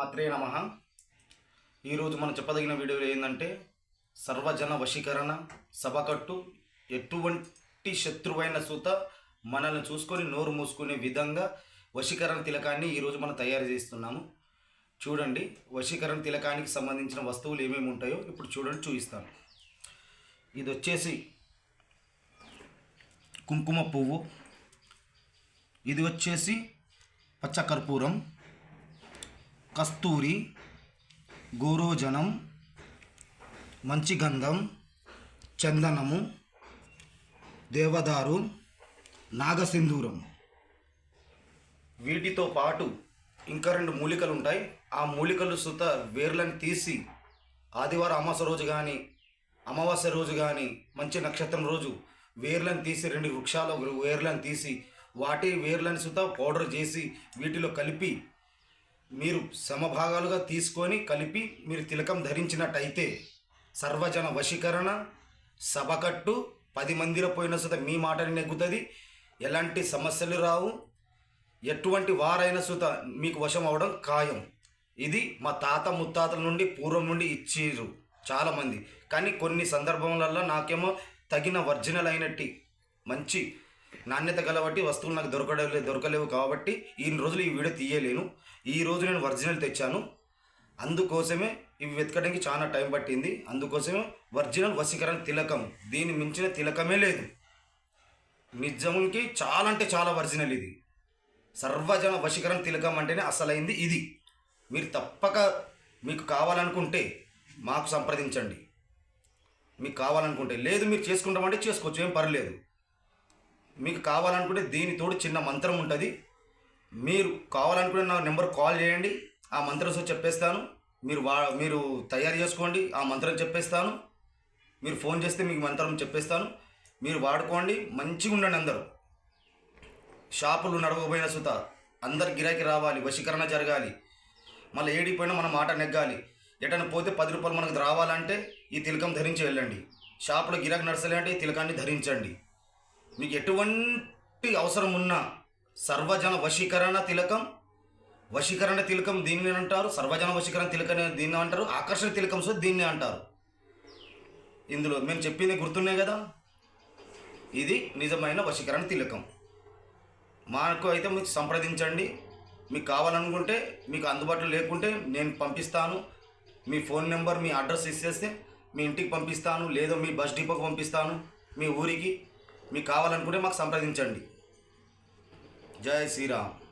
మాత్రే నమ. ఈరోజు మనం చెప్పదగిన వీడియోలు ఏంటంటే సర్వజన వశీకరణ సభకట్టు ఎటువంటి శత్రువైన సూత మనల్ని చూసుకొని నోరు మూసుకునే విధంగా వశీకరణ తిలకాన్ని ఈరోజు మనం తయారు చేస్తున్నాము. చూడండి వశీకరణ తిలకానికి సంబంధించిన వస్తువులు ఏమేమి ఉంటాయో ఇప్పుడు చూడండి చూపిస్తాను. ఇది వచ్చేసి కుంకుమ పువ్వు. ఇది వచ్చేసి పచ్చకర్పూరం కస్తూరి గోరోజనం మంచి గంధం చందనము దేవదారు నాగసింధూరం. వీటితో పాటు ఇంకా రెండు మూలికలు ఉంటాయి ఆ మూలికలు సుత వేర్లను తీసి ఆదివారం అమాస రోజు కానీ అమావాస్య రోజు కానీ మంచి నక్షత్రం రోజు వేర్లను తీసి రెండు వృక్షాల వేర్లను తీసి వాటి వేర్లను సుత పౌడర్ చేసి వీటిలో కలిపి మీరు సమభాగాలుగా తీసుకొని కలిపి మీరు తిలకం ధరించినట్టయితే సర్వజన వశీకరణ సభకట్టు పది మందిర పోయిన సుత మీ మాటని నెగ్గుతుంది. ఎలాంటి సమస్యలు రావు. ఎటువంటి వారైన సుత మీకు వశం అవడం ఖాయం. ఇది మా తాత ముత్తాతల నుండి పూర్వం నుండి ఇచ్చిర్రు చాలామంది. కానీ కొన్ని సందర్భాలలో నాకేమో తగిన ఒరిజినల్ అయినట్టి మంచి నాణ్యత గలబట్టి వస్తువులు నాకు దొరకడం దొరకలేవు కాబట్టి ఈ రోజులు ఈ వీడియో తీయలేను. ఈ రోజు నేను ఒరిజినల్ తెచ్చాను. అందుకోసమే ఇవి వెతకడానికి చాలా టైం పట్టింది. అందుకోసమే ఒరిజినల్ వశీకరణ తిలకం. దీన్ని మించిన తిలకమే లేదు. నిజంకి చాలా అంటే చాలా ఒరిజినల్ ఇది. సర్వజన వశీకరణ తిలకం అంటేనే అసలైంది ఇది. మీరు తప్పక మీకు కావాలనుకుంటే మాకు సంప్రదించండి. మీకు కావాలనుకుంటే. లేదు మీరు చేసుకుంటామంటే చేసుకోవచ్చు. ఏం పర్లేదు. మీకు కావాలనుకుంటే దీనితోడు చిన్న మంత్రం ఉంటుంది. మీరు కావాలనుకుంటే నా నెంబర్ కాల్ చేయండి. ఆ మంత్రం సో చెప్పేస్తాను. మీరు వా మీరు తయారు చేసుకోండి. ఆ మంత్రం చెప్పేస్తాను. మీరు ఫోన్ చేస్తే మీకు మంత్రం చెప్పేస్తాను. మీరు వాడుకోండి. మంచిగా ఉండండి అందరూ. షాపులు నడవకపోయిన సుత అందరు గిరాకీ రావాలి. వశీకరణ జరగాలి. మళ్ళీ ఏడిపోయినా మన మాట నెగ్గాలి. ఎటైనా పోతే పది రూపాయలు మనకు రావాలంటే ఈ తిలకం ధరించి వెళ్ళండి. షాపులో గిరాకీ నడసలే అంటే ఈ తిలకాన్ని ధరించండి. మీకు ఎటువంటి అవసరం ఉన్నా సర్వజన వశీకరణ తిలకం వశీకరణ తిలకం దీన్ని అంటారు సర్వజన వశీకరణ తిలకం దీన్ని అంటారు ఆకర్షణ తిలకం సో దీన్ని అంటారు. ఇందులో మేము చెప్పింది గుర్తున్నాయి కదా? ఇది నిజమైన వశీకరణ తిలకం. మాకు అయితే మీకు సంప్రదించండి. మీకు కావాలనుకుంటే మీకు అందుబాటులో లేకుంటే నేను పంపిస్తాను. మీ ఫోన్ నెంబర్ మీ అడ్రస్ ఇచ్చేస్తే మీ ఇంటికి పంపిస్తాను లేదో మీ బస్ డిపోకి పంపిస్తాను మీ ఊరికి. మీకు కావాలనుకుంటే మాకు సంప్రదించండి. జై శ్రీరామ్.